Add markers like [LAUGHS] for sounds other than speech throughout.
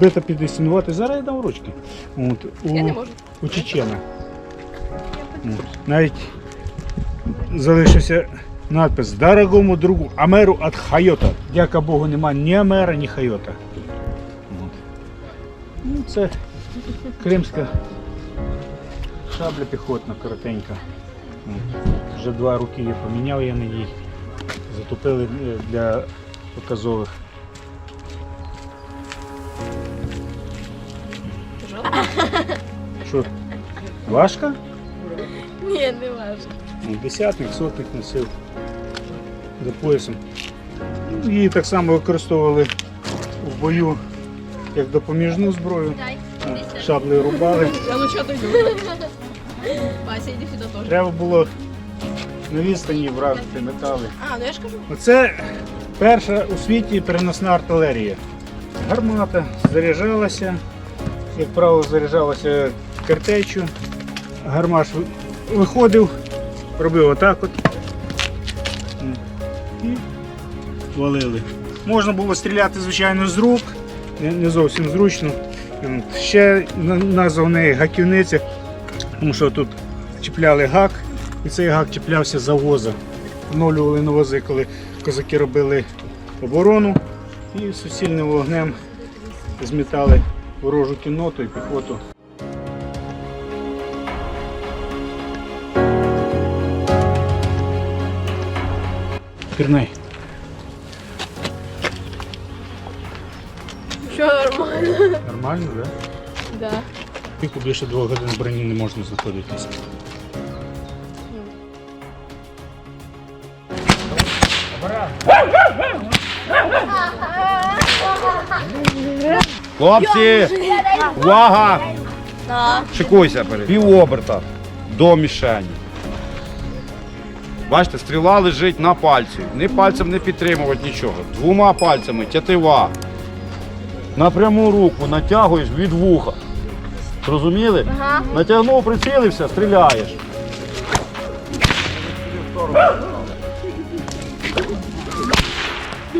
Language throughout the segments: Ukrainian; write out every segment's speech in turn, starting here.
бита підістінувати. Зараз я дам ручки. От, у, Я не можу. у Чечена. Навіть залишився надпис Дорогому другу Амеру від Хайота. Дяка Богу, нема ні Амера, ні Хайота. От. Ну, це кримська шабля піхотна, коротенька. От. Вже два роки я поміняв я на ній. Затопили е, для показових. Що, важка? Ні, не важко. Ну, Десятник, сотник носив за поясом. Ну, Її так само використовували в бою як допоміжну зброю. От, Шаблею рубали. [LAUGHS] Треба було на відстані вразити метали. А, ну я ж кажу. Оце перша у світі переносна артилерія. Гармата заряджалася, як правило, заряджалася картечю. Гармаш виходив, робив отак от. І валили. Можна було стріляти, звичайно, з рук, не зовсім зручно. Ще на- назва в неї гаківниця, тому що тут чіпляли гак, і цей гак чіплявся за воза. Вновлювали на вози, коли козаки робили оборону і суцільним вогнем змітали ворожу кінноту і піхоту. Пірнай. Що нормально? Нормально, так? Да? Да. Піку більше двох годин в броні не можна знаходитися. Хлопці, увага! Шикуйся перед. Пів оберта до мішені. Бачите, стріла лежить на пальці. Ні пальцем не підтримувати нічого. Двома пальцями тятива. На пряму руку натягуєш від вуха. Зрозуміли? Ага. Натягнув, прицілився, стріляєш. Це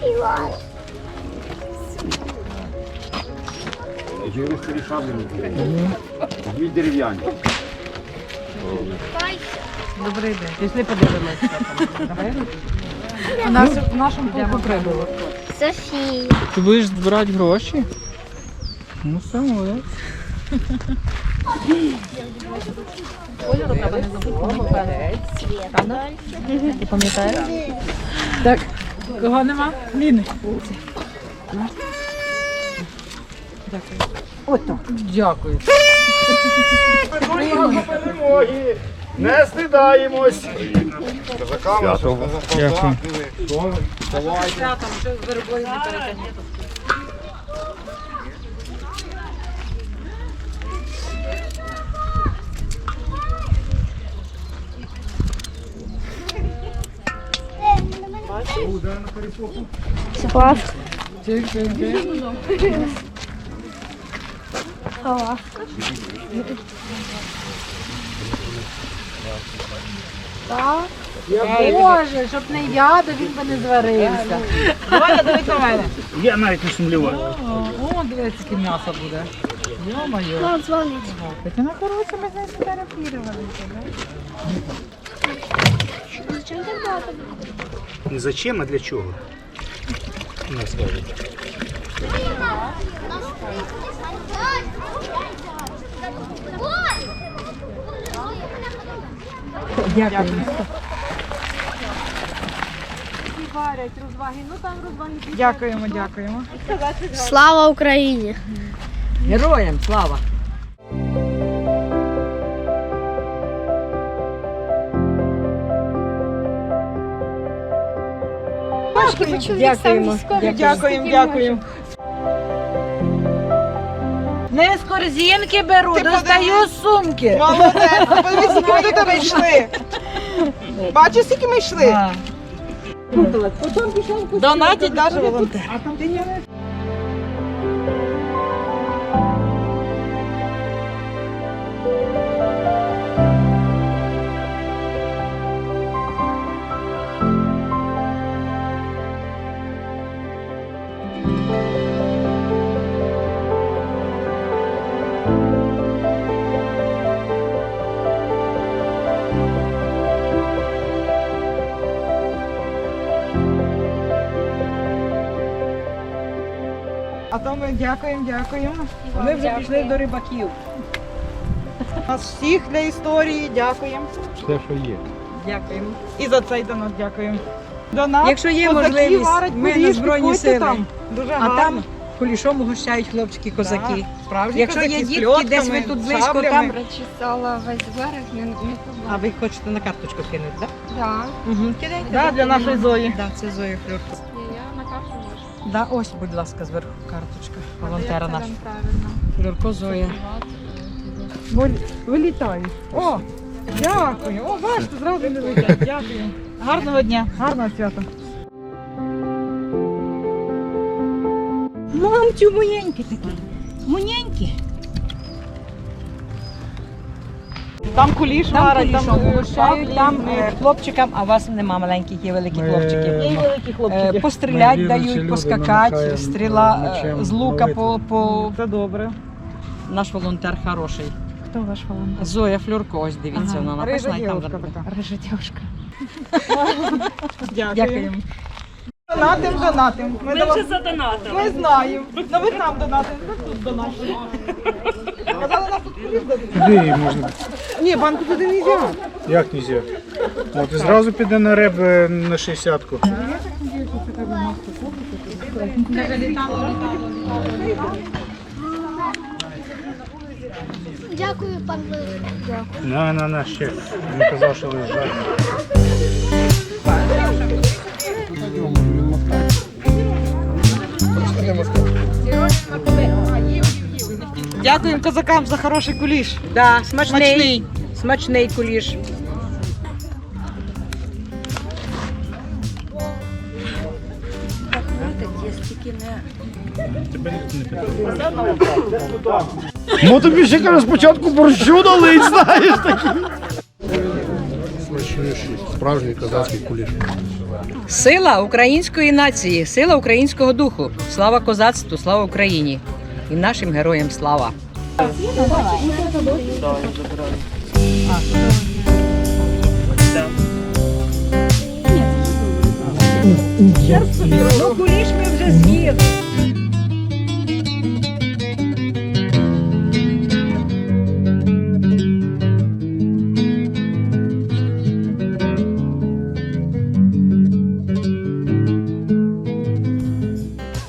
пілот. Жили старі шаблі. Дві дерев'яні. Добрий день. Пішли подивимося. У нас в нашому полку прибуло. Софія. Ти будеш збирати гроші? Ну все, молодець. Кольору треба не забути. Ти пам'ятаєш? Так. Кого нема? Ліни. Дякую. Ото. Дякую. перемоги! Не стидаємось! Дякую. Вербою не перетягнути. Боже, щоб не я, то він би не зварився. Давай, дивись на мене. Я навіть не сумліваю. О, дивись, яке м'ясо буде. Йо-моє. Мам, дзвонить. Це на коротше ми з нею сфотографірувалися, да? Зачем так багато? Не зачем, а для чого? Не скажуть. Дякую. Дякуємо, дякуємо. Слава Україні! Героям слава! Дякуємо, дякуємо, дякуємо. Не з корзинки беру, достаю з сумки. Молодець, подивись, скільки ми до тебе йшли. Бачиш, скільки ми йшли? Донатять навіть волонтери. А то ми дякуємо, дякуємо. Ми вже пішли до рибаків. Нас всіх для історії дякуємо. Все, що є. Дякуємо. І за цей донат дякуємо. Донат Якщо є козаки можливість, варять ми на Збройні Сили. Там. Дуже А гарно. там кулішом угощають хлопчики, козаки. Так, справжні Якщо є козаки з дітки, десь ви пльотками, тут близько, шаблями. там. Прочесала весь берег, не, не А ви хочете на карточку кинути, так? Да. Угу. Кидайте. Да, для нашої Зої. Да, це Зоя Флюрко. Да, ось, будь ласка, зверху карточка. Волонтера наша. Правильно. Зоя. Вилітаю. О, дякую. О, бачите, зразу не летять. Дякую. Гарного дня, гарного свята. Мамцю, маленькі такі. Маленькі. Там куліш Там варять, там е, шаблі, там е, хлопчикам, а у вас нема маленьких, є великі хлопчики. Є великі Е, хлопчики. Пострілять Ми дають, люди, поскакати, намахаємо стріла е, з лука ловити. по, по... Це добре. Наш волонтер хороший. Хто ваш волонтер? Зоя Флюрко, ось дивіться, вона Рижа написана. і там Рижа дівчинка. Дякуємо. Донатим, донатим. Ми, ми вже задонатили. Ми знаємо. Ну ви там донатим, ви тут донатим. Казали, нас тут куліш дадуть. Її можна? Ні, банку туди не можна. Як нельзя? От і зразу піде на реб е, на 60-ку. Дякую, пан Лише. На, на, на, ще. Він казав, що лежать. Дякуємо козакам за хороший куліш. Да, смачний. Смачний. Смачний куліш. Ну тобі ще каже, спочатку борщу налить, знаєш такі. Смачніший, справжній козацький куліш. Сила української нації, сила українського духу. Слава козацтву, слава Україні. І нашим героям слава. Ну, куліш ми вже з'їли.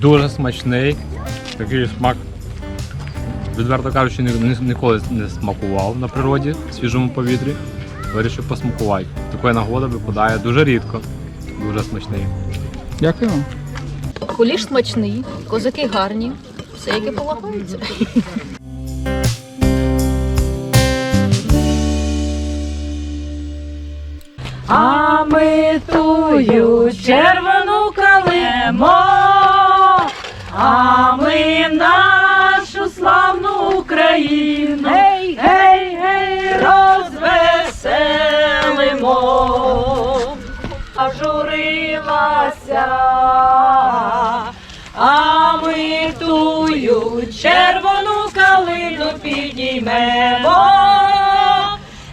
Дуже смачний. Такий смак, відверто кажучи, ні- ні- ніколи не смакував на природі в свіжому повітрі. Вирішив посмакувати. Така нагода випадає дуже рідко. Дуже смачний. Дякую вам. Куліш смачний, козаки гарні, все яке полагається. А ми тую червону калимо, а ми славну Україну, гей, гей, гей, розвеселимо, а журилася, а ми тую червону калину підіймемо.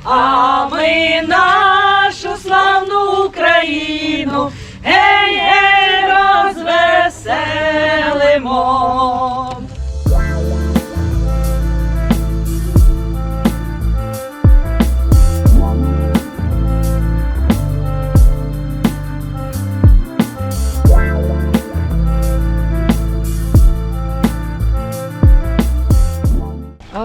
А ми нашу славну Україну, гей, гей, розвеселимо.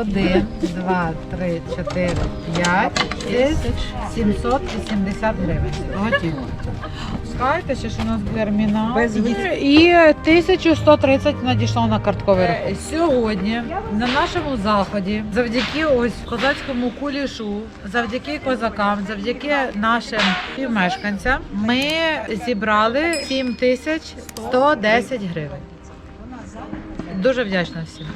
Один, два, три, чотири, п'ять, шість, 780 гривень. Готово. Скажете, ще, що у нас термінал. Без І 1130 надійшло на картковий рахунок. Сьогодні на нашому заході, завдяки ось козацькому кулішу, завдяки козакам, завдяки нашим співмешканцям, ми зібрали 7110 гривень. Дуже вдячна всім.